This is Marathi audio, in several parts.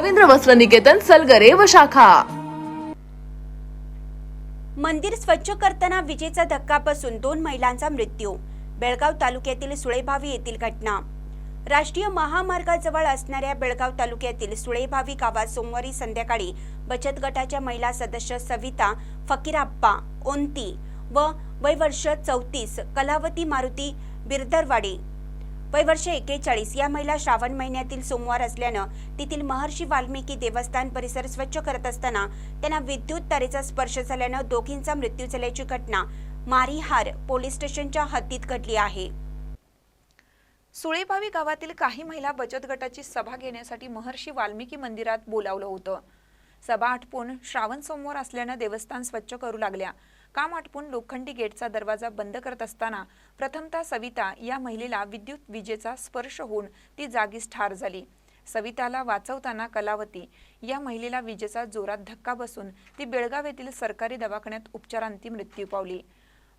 रवींद्र वस्त्र निकेतन सलगरे व शाखा. मंदिर स्वच्छ करताना विजेचा धक्का बसून दोन महिलांचा मृत्यू. बेळगाव तालुक्यातील सुळेभावी येथील घटना. राष्ट्रीय महामार्गाजवळ असणाऱ्या बेळगाव तालुक्यातील सुळेभावी गावात सोमवारी संध्याकाळी बचत गटाच्या महिला सदस्य सविता फकीराप्पा ओंती व वयवर्ष चौतीस कलावती मारुती बिरदरवाडी वयवर्ष एकेचाळीस. या महिला श्रावण महिन्यातील सोमवार असल्यानं तेथील महर्षी वाल्मिकी देवस्थान परिसर स्वच्छ करत असताना त्यांना विद्युत तारेचा स्पर्श झाल्यानं दोघींचा मृत्यू झाल्याची घटना मारीहार पोलीस स्टेशनच्या हद्दीत घडली आहे. सुळेभावी गावातील काही महिला बचत गटाची सभा घेण्यासाठी महर्षी वाल्मिकी मंदिरात बोलावलं होतं. सभा आटपून श्रावण सोमवार असल्यानं देवस्थान स्वच्छ करू लागल्या. काम आटपून लोखंडी गेटचा दरवाजा बंद करत असताना प्रथमतः सविता या महिलेला विद्युत विजेचा स्पर्श होऊन ती जागीच ठार झाली. सविताला वाचवताना कलावती या महिलेला विजेचा जोरात धक्का बसून ती बेळगाव येथील सरकारी दवाखान्यात उपचारांती मृत्यू पावली.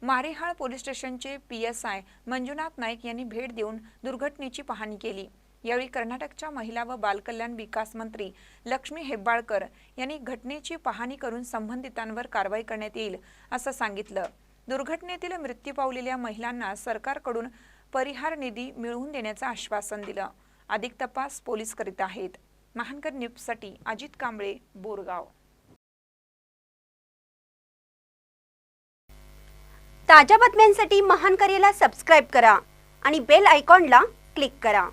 मारेहाळ पोलीस स्टेशनचे P S I Manjunath Naik यांनी भेट देऊन दुर्घटनेची पाहणी केली. यावेळी कर्नाटकच्या महिला व बालकल्याण विकास मंत्री लक्ष्मी हेब्बाळकर यांनी घटनेची पाहणी करून संबंधितांवर कारवाई करण्यात येईल असं सांगितलं. दुर्घटनेतील मृत्यू पावलेल्या महिलांना सरकारकडून परिहार निधी मिळवून देण्याचं आश्वासन दिलं. अधिक तपास पोलीस करीत आहेत. महानकर न्यूजसाठी अजित कांबळे बोरगाव. ताज्या बातम्यांसाठी महान करेला सबस्क्राईब करा आणि बेल आयकॉनला क्लिक करा.